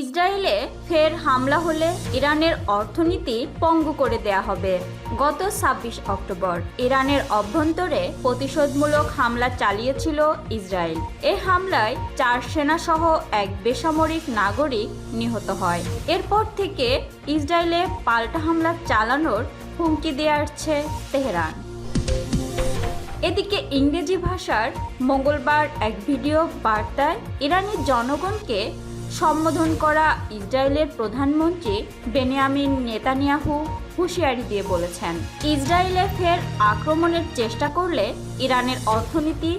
ইসরায়েলে ফের হামলা হলে ইরানের অর্থনীতি পঙ্গু করে দেয়া হবে। গত ছাব্বিশ অক্টোবর ইরানের অভ্যন্তরে প্রতিশোধমূলক হামলা চালিয়েছিল ইসরায়েল। এ হামলায় চার সেনাসহ এক বেসামরিক নাগরিক নিহত হয়। এরপর থেকে ইসরায়েলে পাল্টা হামলা চালানোর হুমকি দিয়ে আসছে তেহরান। এদিকে ইংরেজি ভাষার মঙ্গলবার এক ভিডিও বার্তায় ইরানের জনগণকে সম্বোধন করা ইসরায়েলের প্রধানমন্ত্রী বেনিয়ামিন নেতানিয়াহু হুঁশিয়ারি দিয়ে বলেছেন, ইসরায়েলে ফের আক্রমণের চেষ্টা করলে ইরানের অর্থনীতি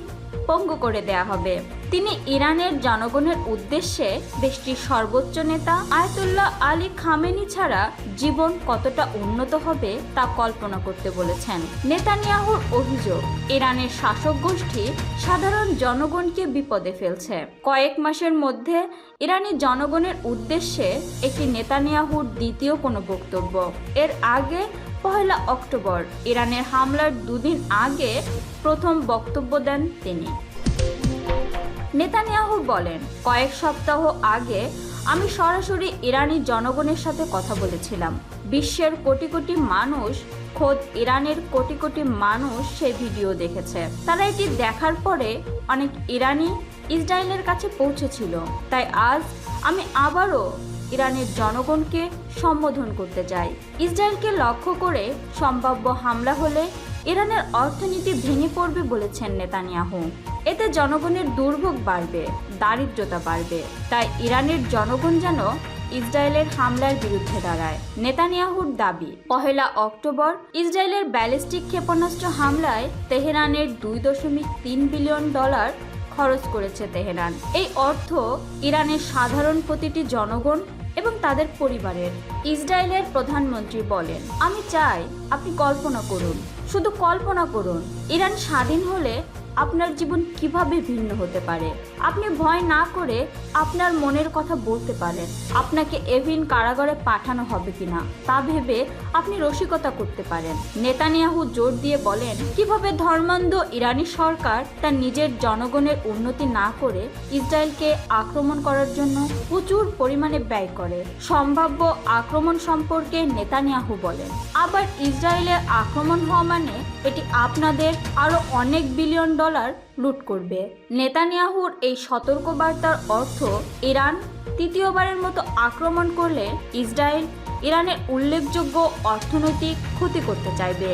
পঙ্গু করে দেয়া হবে। তিনি ইরানের জনগণের উদ্দেশ্যে দেশটির সর্বোচ্চ নেতা আয়তুল্লাহ আলী খামেনি ছাড়া জীবন কতটা উন্নত হবে তা কল্পনা করতে বলেছেন। নেতানিয়াহুর অভিযোগ, ইরানের শাসক গোষ্ঠী সাধারণ জনগণকে বিপদে ফেলছে। কয়েক মাসের মধ্যে ইরানি জনগণের উদ্দেশ্যে একটি নেতানিয়াহুর দ্বিতীয় কোনো বক্তব্য। এর আগে পহেলা অক্টোবর ইরানের হামলার দুদিন আগে প্রথম বক্তব্য দেন তিনি। নেতানিয়াহু বলেন, কয়েক সপ্তাহ আগে আমি সরাসরি ইরানি জনগণের সাথে কথা বলেছিলাম। বিশ্বের কোটি কোটি মানুষ, খোদ ইরানের কোটি কোটি মানুষ সেই ভিডিও দেখেছে। তারা এটি দেখার পরে অনেক ইরানি ইসরায়েলের কাছে পৌঁছেছিল। তাই আজ আমি আবারও ইরানের জনগণকে সম্বোধন করতে চাই। ইসরায়েলকে লক্ষ্য করে সম্ভাব্য হামলা হলে ইরানের অর্থনীতি ভেঙে পড়বে বলেছেন নেতানিয়াহু। এতে জনগণের দুর্ভোগ বাড়বে, দারিদ্রতা বাড়বে। তাই ইরানের জনগণ যেন ইসরায়েলের হামলার বিরুদ্ধে দাঁড়ায়। নেতানিয়াহুর দাবি, পহেলা অক্টোবর ইসরায়েলের ব্যালিস্টিক ক্ষেপণাস্ত্র হামলায় তেহরানের দুই দশমিক তিন বিলিয়ন ডলার খরচ করেছে তেহরান। এই অর্থ ইরানের সাধারণ প্রতিটি জনগণ এবং তাদের পরিবারের, ইসরায়েলের প্রধানমন্ত্রী বলেন, আমি চাই আপনি কল্পনা করুন। শুধু কল্পনা করুন, ইরান স্বাধীন হলে আপনার জীবন কীভাবে ভিন্ন হতে পারে? আপনি ভয় না করে আপনার মনের কথা বলতে পারেন। আপনাকে এভিন কারাগারে পাঠানো হবে কিনা, তা ভেবে আপনি রসিকতা করতে পারেন। নেতানিয়াহু জোর দিয়ে বলেন, কীভাবে ধর্মান্ধ ইরানি সরকার তার নিজের জনগণের উন্নতি না করে ইসরায়েলকে আক্রমণ করার জন্য প্রচুর পরিমাণে ব্যয় করে? সম্ভাব্য আক্রমণ সম্পর্কে নেতানিয়াহু বলেন, আবার ইসরায়েলের আক্রমণ হওয়া মানে এটি আপনাদের আরও অনেক বিলিয়ন ডলার লুট করবে। নেতানিয়াহুর এই সতর্কবার্তার অর্থ ইরান তৃতীয়বারের মতো আক্রমণ করলে ইসরায়েল ইরানের উল্লেখযোগ্য অর্থনৈতিক ক্ষতি করতে চাইবে।